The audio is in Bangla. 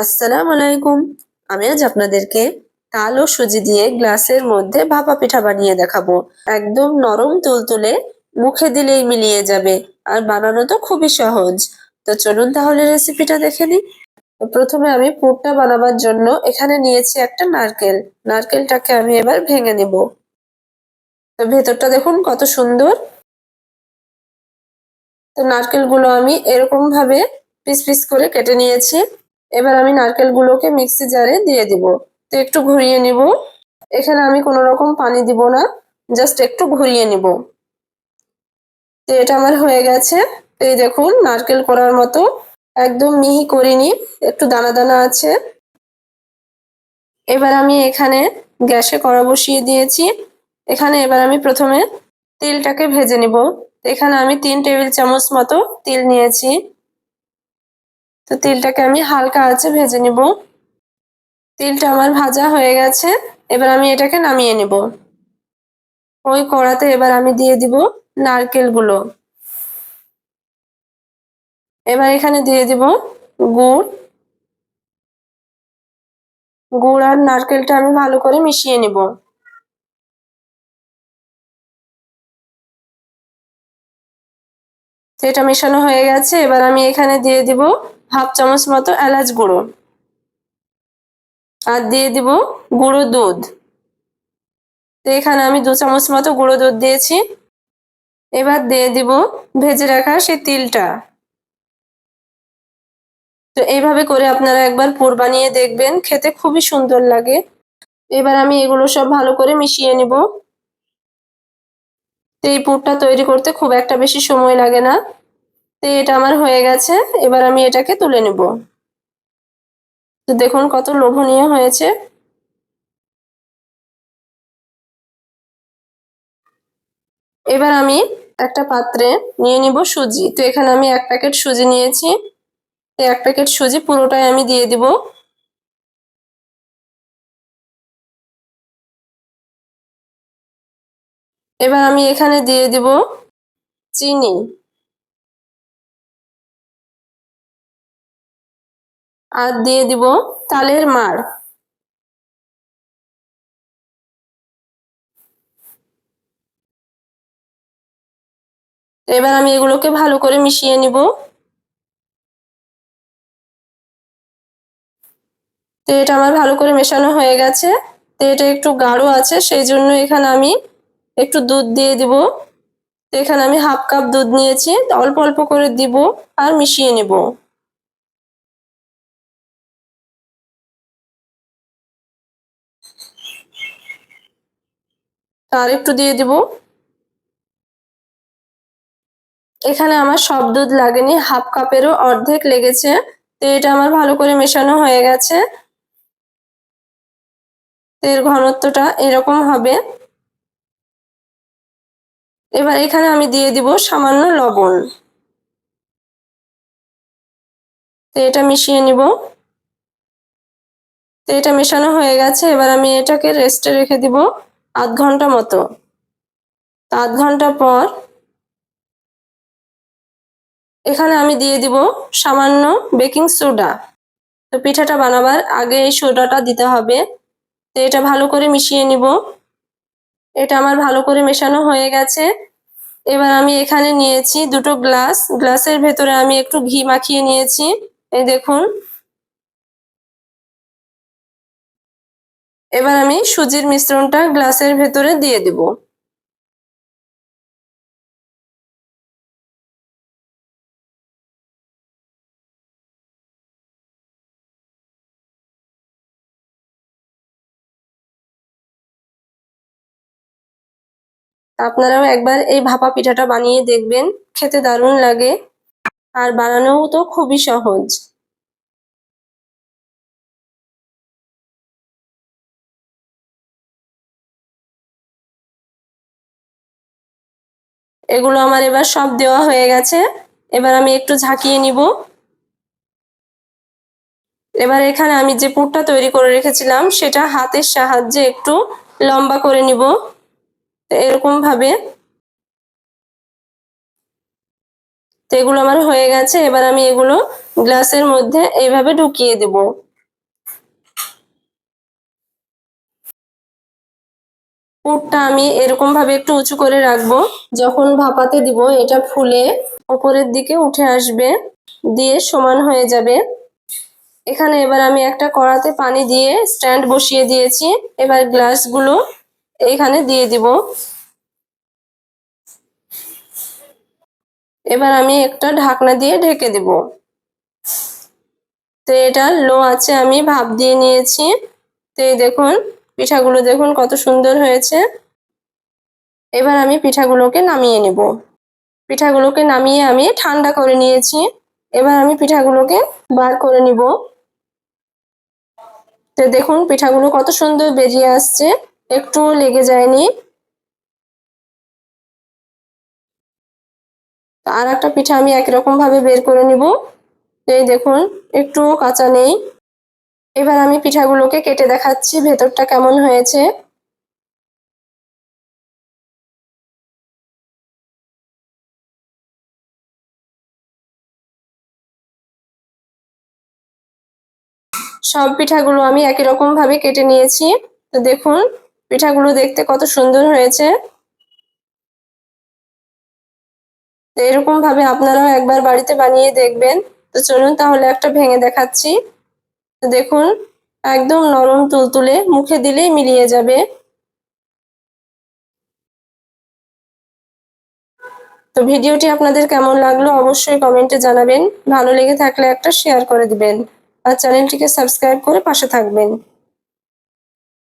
আসসালামু আলাইকুম। আমি আজ আপনাদেরকে তাল ও সুজি দিয়ে গ্লাসের মধ্যে ভাপা পিঠা বানিয়ে দেখাবো। একদম নরম তুলতুলে মুখে দিলেই মিলিয়ে যাবে। আর বানানো তো খুবই সহজ। তো চলুন তাহলে রেসিপিটা দেখে নিই। প্রথমে আমি পুরটা বানাবার জন্য এখানে নিয়েছি একটা নারকেল। নারকেলটাকে আমি এবার ভেঙে নেব। তো ভেতরটা দেখুন কত সুন্দর। তো নারকেলগুলো আমি এরকম ভাবে পিস পিস করে কেটে নিয়েছি। এবার আমি নারকেলগুলোকে মিক্সি জারে দিয়ে দিব। তো একটু ঘুরিয়ে নিব। এখানে আমি কোনো রকম পানি দিব না, জাস্ট একটু ঘুরিয়ে নিব। তো এটা আমার হয়ে গেছে। এই দেখুন, নারকেল করার মতো। একদম মিহি করিনি, একটু দানা দানা আছে। এবার আমি এখানে গ্যাসে কড়া বসিয়ে দিয়েছি। এখানে এবার আমি প্রথমে তেলটাকে ভেজে নিব। এখানে আমি তিন টেবিল চামচ মতো তেল নিয়েছি। তো তেলটাকে আমি হালকা আছে ভেজে নিব। তেলটা আমার ভাজা হয়ে গেছে, এবার আমি এটাকে নামিয়ে নিব। ওই কড়াতে এবার আমি দিয়ে দিব নারকেলগুলো। এবার এখানে দিয়ে দিব গুড়। গুড় আর নারকেলটা আমি ভালো করে মিশিয়ে নিব। এটা মেশানো হয়ে গেছে, এবার আমি এখানে দিয়ে দিব হাফ চামচ মতো এলাচ গুঁড়ো। আর দিয়ে দিব গুঁড়ো দুধ। তো এখানে আমি দু চামচ মতো গুঁড়ো দুধ দিয়েছি। এবার দিয়ে দিব ভেজে রাখা সেই তিলটা। তো এইভাবে করে আপনারা একবার পুর বানিয়ে দেখবেন, খেতে খুবই সুন্দর লাগে। এবার আমি এগুলো সব ভালো করে মিশিয়ে নিব। তো এই পুরটা তৈরি করতে খুব একটা বেশি সময় লাগে না। তো এটা আমার হয়ে গেছে। এবার আমি এটাকে তুলে নেব। তো দেখুন কত লোভনীয় হয়েছে। এবার আমি একটা পাত্রে নিয়ে নিব সুজি। তো এখানে আমি এক প্যাকেট সুজি নিয়েছি। তো এক প্যাকেট সুজি পুরোটাই আমি দিয়ে দিব। এবার আমি এখানে দিয়ে দিব চিনি। আর দিয়ে দিব তালের মার এবার আমি এগুলোকে ভালো করে মিশিয়ে নিব। তো এটা আমার ভালো করে মেশানো হয়ে গেছে। তো এটা একটু গাঢ় আছে, সেই জন্য এখানে আমি একটু দুধ দিয়ে দিব। তো এখানে আমি হাফ কাপ দুধ নিয়েছি অল্প অল্প করে দিব আর মিশিয়ে নেব। আর একটু দিয়ে দিব। এখানে আমার সব দুধ লাগেনি, হাফ কাপেরও অর্ধেক লেগেছে। তো এটা আমার ভালো করে মেশানো হয়ে গেছে। এর ঘনত্বটা এরকম হবে। এবার এখানে আমি দিয়ে দিব সামান্য লবণ। তো এটা মিশিয়ে নিব। তো এটা মেশানো হয়ে গেছে, এবার আমি এটাকে রেস্টে রেখে দিব। আধ ঘণ্টা মতো। আধ ঘণ্টা পর এখানে আমি দিয়ে দিব সামান্য বেকিং সোডা। তো পিঠাটা বানাবার আগে এই সোডাটা দিতে হবে। তো এটা ভালো করে মিশিয়ে নিব। এটা আমার ভালো করে মেশানো হয়ে গেছে। এবার আমি এখানে নিয়েছি দুটো গ্লাস। গ্লাসের ভেতরে আমি একটু ঘি মাখিয়ে নিয়েছি। এই দেখুন এবার আমি সুজির মিশ্রণটা গ্লাসের ভেতরে দিয়ে দেব। আপনারাও একবার এই ভাপা পিঠাটা বানিয়ে দেখবেন, খেতে দারুণ লাগে। আর বানানোও তো খুবই সহজ। এগুলো আমার এবার সব দেওয়া হয়ে গেছে। এবার আমি একটু ঝাঁকিয়ে নিব। এবার এখানে আমি যে পুরটা তৈরি করে রেখেছিলাম, সেটা হাতের সাহায্যে একটু লম্বা করে নিব। এরকম ভাবে। তো এগুলো আমার হয়ে গেছে। এবার আমি এগুলো গ্লাসের মধ্যে এইভাবে ঢুকিয়ে দেব। পুরটা আমি এরকম ভাবে একটু উঁচু করে রাখব। যখন ভাপাতে দিব, এটা ফুলে উপরের দিকে উঠে আসবে, দিয়ে সমান হয়ে যাবে। এখানে এবার আমি একটা কড়াতে পানি দিয়ে স্ট্যান্ড বসিয়ে দিয়েছি। এবার গ্লাসগুলো এখানে দিয়ে দিব। এবার আমি একটা ঢাকনা দিয়ে ঢেকে দেব। তো এটা লো আছে আমি ভাপ দিয়ে নিয়েছি। তো দেখুন পিঠাগুলো দেখুন কত সুন্দর হয়েছে। এবার আমি পিঠাগুলোকে নামিয়ে নেব। পিঠাগুলোকে নামিয়ে আমি ঠান্ডা করে নিয়েছি। এবার আমি পিঠাগুলোকে বার করে নিব। তো দেখুন পিঠাগুলো কত সুন্দর বেরিয়ে আসছে। একটু লেগে যায়নি। আর একটা পিঠা আমি একই রকম ভাবে বের করে নিব। এই দেখুন একটু কাঁচা নেই। এবার আমি পিঠাগুলোকে কেটে দেখাচ্ছি, ভেতরটা কেমন হয়েছে। সব পিঠাগুলো আমি একই রকম ভাবে কেটে নিয়েছি। তো দেখুন, পিঠাগুলো দেখতে কত সুন্দর হয়েছে। এরকম ভাবে আপনারাও একবার বাড়িতে বানিয়ে দেখবেন। তো চলুন তাহলে একটা ভেঙে দেখাচ্ছি। দেখুন, একদম নরম তুলতুলে মুখে দিলেই মিলিয়ে যাবে। তো ভিডিওটি আপনাদের কেমন লাগল অবশ্যই কমেন্টে জানাবেন। ভালো লেগে থাকলে একটা শেয়ার করে দিবেন। আর চ্যানেলটিকে সাবস্ক্রাইব করে পাশে থাকবেন।